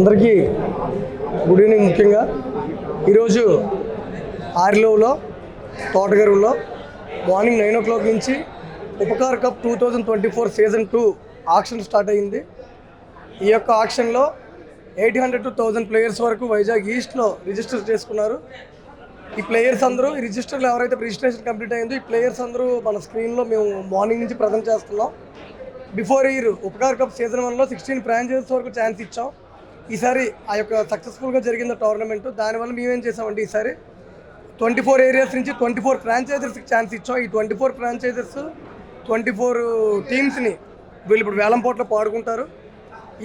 అందరికీ good evening ముఖ్యంగా. ఈరోజు ఆరిలోలో తోటగరువులో మార్నింగ్ నైన్ ఓ క్లాక్ నుంచి Upkar cup two thousand twenty four season two auction start అయింది. ఈ యొక్క ఆక్షన్లో eight hundred to thousand players వరకు వైజాగ్ ఈస్ట్లో రిజిస్టర్ చేసుకున్నారు. ఈ ప్లేయర్స్ అందరూ ఈ రిజిస్టర్లో ఎవరైతే రిజిస్ట్రేషన్ కంప్లీట్ అయిందో ఈ ప్లేయర్స్ అందరూ మన స్క్రీన్లో మేము మార్నింగ్ నుంచి ప్రజెంట్ చేస్తున్నాం. Before year Upakar cup season వన్లో సిక్స్టీన్ ఫ్రాంచైజెస్ వరకు ఛాన్స్ ఇచ్చాం. ఈసారి ఆ యొక్క సక్సెస్ఫుల్గా జరిగిన టోర్నమెంట్ దానివల్ల మేమేం చేసామంటే ఈసారి ట్వంటీ ఫోర్ ఏరియాస్ నుంచి ట్వంటీ ఫోర్ ఫ్రాంచైజర్స్కి ఛాన్స్ ఇచ్చాం. ఈ twenty four franchisers twenty four టీమ్స్ని వీళ్ళు ఇప్పుడు వేలంపాట్లో పాడుకుంటారు.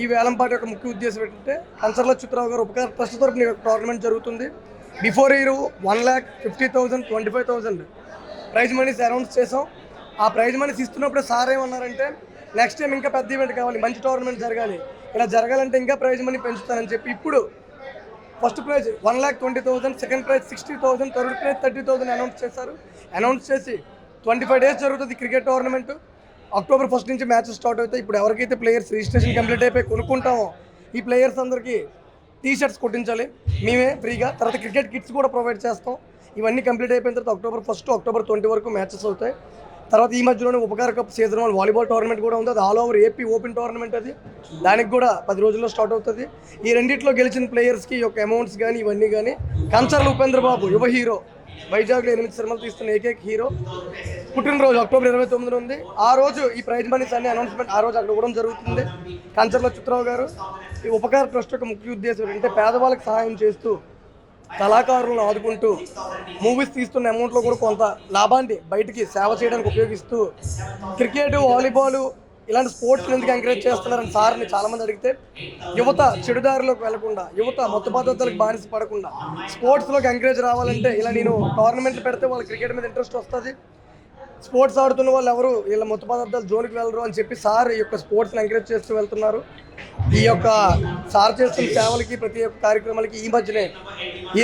ఈ వేలంపాట యొక్క ముఖ్య ఉద్దేశం ఏంటంటే కన్సర్ల చిత్రరావు గారు ఉపకార ట్రస్ట్ తరపున టోర్నమెంట్ జరుగుతుంది. Before year one lakh fifty thousand twenty five thousand prize monies announce చేసాం ఆ ప్రైజ్ మనీస్ ఇస్తున్నప్పుడు సార్ ఏమన్నారంటే నెక్స్ట్ టైం ఇంకా పెద్ద ఈవెంట్ కావాలి మంచి టోర్నమెంట్ జరగాలి. ఇలా జరగాలంటే ఇంకా ప్రైజ్ మనీ పెంచుతానని చెప్పి ఇప్పుడు first prize one lakh twenty thousand second prize sixty thousand third prize thirty thousand announce చేశారు. అనౌన్స్ చేసి ట్వంటీ ఫైవ్ డేస్ జరుగుతుంది క్రికెట్ టోర్నమెంట్. అక్టోబర్ ఫస్ట్ నుంచి మ్యాచెస్ స్టార్ట్ అవుతాయి. ఇప్పుడు ఎవరికైతే ప్లేయర్స్ రిజిస్ట్రేషన్ కంప్లీట్ అయిపోయి కొనుక్కుంటామో ఈ ప్లేయర్స్ అందరికీ టీ షర్ట్స్ కొట్టించాలి. మేమే ఫ్రీగా. తర్వాత క్రికెట్ కిట్స్ కూడా ప్రొవైడ్ చేస్తాం. ఇవన్నీ కంప్లీట్ అయిపోయిన తర్వాత అక్టోబర్ ఫస్ట్ అక్టోబర్ ట్వంటీ వరకు మ్యాచెస్ అవుతాయి. తర్వాత ఈ మధ్యలోనే Upakara cup season one volleyball tournament కూడా ఉంది. అది all over AP open tournament అది. దానికి కూడా పది రోజుల్లో స్టార్ట్ అవుతుంది. ఈ రెండిట్లో గెలిచిన ప్లేయర్స్కి ఈ యొక్క అమౌంట్స్ కానీ ఇవన్నీ కానీ కంచర్ల ఉపేంద్ర బాబు యువ హీరో వైజాగ్లో ఎనిమిది సినిమాలు తీస్తున్న ఏకైక హీరో. పుట్టినరోజు అక్టోబర్ ఇరవై తొమ్మిది ఉంది. ఆ రోజు ఈ ప్రైజ్ మనీస్ అన్ని అనౌన్స్మెంట్ ఆ రోజు అక్కడ ఇవ్వడం జరుగుతుంది. కంచర్ల చిత్రరావు గారు. ఈ ఉపకార ట్రస్ట్ యొక్క ముఖ్య ఉద్దేశం అంటే పేదవాళ్ళకి సహాయం చేస్తూ కళాకారులను ఆదుకుంటూ మూవీస్ తీస్తున్న అమౌంట్లో కూడా కొంత లాభాన్ని బయటికి సేవ చేయడానికి ఉపయోగిస్తూ క్రికెట్ వాలీబాల్ ఇలాంటి స్పోర్ట్స్ ఎందుకు ఎంకరేజ్ చేస్తున్నారని సార్ని చాలామంది అడిగితే యువత చెడుదారిలోకి వెళ్ళకుండా యువత మొత్త పద్ధతులకు బానిస పడకుండా స్పోర్ట్స్లోకి ఎంకరేజ్ రావాలంటే ఇలా నేను టోర్నమెంట్లు పెడితే వాళ్ళు క్రికెట్ మీద ఇంట్రెస్ట్ వస్తుంది. స్పోర్ట్స్ ఆడుతున్న వాళ్ళు ఎవరు? వీళ్ళ మొత్త పదార్థాలు జోలికి వెళ్ళరు అని చెప్పి సార్ ఈ యొక్క స్పోర్ట్స్ని ఎంకరేజ్ చేస్తూ వెళ్తున్నారు. ఈ యొక్క సార్ చేస్తున్న సేవలకి ప్రతి ఒక్క కార్యక్రమాలకి ఈ మధ్యనే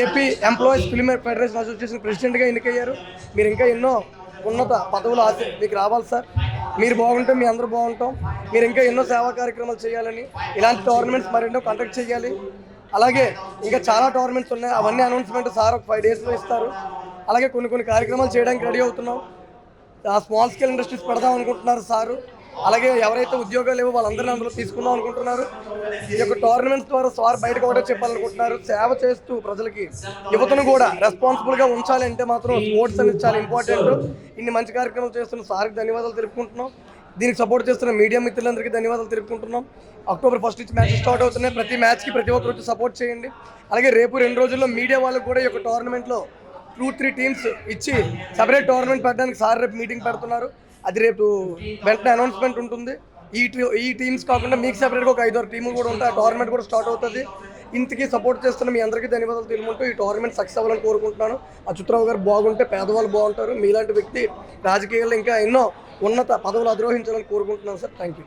AP employees film federation association ప్రెసిడెంట్గా ఎన్నికయ్యారు. మీరు ఇంకా ఎన్నో ఉన్నత పదవులు ఆశ మీకు రావాలి సార్. మీరు బాగుంటే మీ అందరూ బాగుంటాం. మీరు ఇంకా ఎన్నో సేవా కార్యక్రమాలు చేయాలని ఇలాంటి టోర్నమెంట్స్ మరెన్నో కండక్ట్ చేయాలి. అలాగే ఇంకా చాలా టోర్నమెంట్స్ ఉన్నాయి. అవన్నీ అనౌన్స్మెంట్ సార్ ఒక ఫైవ్ డేస్లో ఇస్తారు. అలాగే కొన్ని కొన్ని కార్యక్రమాలు చేయడానికి రెడీ అవుతున్నాం. స్మాల్ స్కేల్ ఇండస్ట్రీస్ పెడదాం అనుకుంటున్నారు సారు. అలాగే ఎవరైతే ఉద్యోగాలు లేవో వాళ్ళందరినీ అందులో తీసుకుందాం అనుకుంటున్నారు. ఈ యొక్క టోర్నమెంట్స్ ద్వారా సార్ బయటకు ఒకటే చెప్పాలనుకుంటున్నారు. సేవ చేస్తూ ప్రజలకి యువతను కూడా రెస్పాన్సిబుల్గా ఉంచాలి అంటే మాత్రం స్పోర్ట్స్ అనేది చాలా ఇంపార్టెంట్ ఇన్ని మంచి కార్యక్రమాలు చేస్తున్న సార్కి ధన్యవాదాలు తెలుపుకుంటున్నాం. దీనికి సపోర్ట్ చేస్తున్న మీడియా మిత్రులందరికీ ధన్యవాదాలు తెలుపుకుంటున్నాం. అక్టోబర్ ఫస్ట్ నుంచి మ్యాచ్ స్టార్ట్ అవుతున్నాయి. ప్రతి మ్యాచ్కి ప్రతి ఒక్కరు సపోర్ట్ చేయండి. అలాగే రేపు రెండు రోజుల్లో మీడియా వాళ్ళకు కూడా ఈ యొక్క టోర్నమెంట్లో టూ త్రీ టీమ్స్ ఇచ్చి సపరేట్ టోర్నమెంట్ పెట్టడానికి సార్ రేపు మీటింగ్ పెడుతున్నారు. అది రేపు వెంటనే అనౌన్స్మెంట్ ఉంటుంది. ఈ టీ ఈ టీమ్స్ కాకుండా మీకు సపరేట్గా ఒక ఐదారు టీములు కూడా ఉంటాయి. ఆ టోర్నమెంట్ కూడా స్టార్ట్ అవుతుంది. ఇంతకీ సపోర్ట్ చేస్తున్న మీ అందరికీ ధన్యవాదాలు తెలుపుకుంటూ ఈ టోర్నమెంట్ సక్సెస్ అవ్వాలని కోరుకుంటున్నాను. అచ్యుతరావు గారు బాగుంటే పేదవాళ్ళు బాగుంటారు. మీలాంటి వ్యక్తి రాజకీయాల్లో ఇంకా ఎన్నో ఉన్నత పదవులు అధిరోహించాలని కోరుకుంటున్నాను సార్. Thank you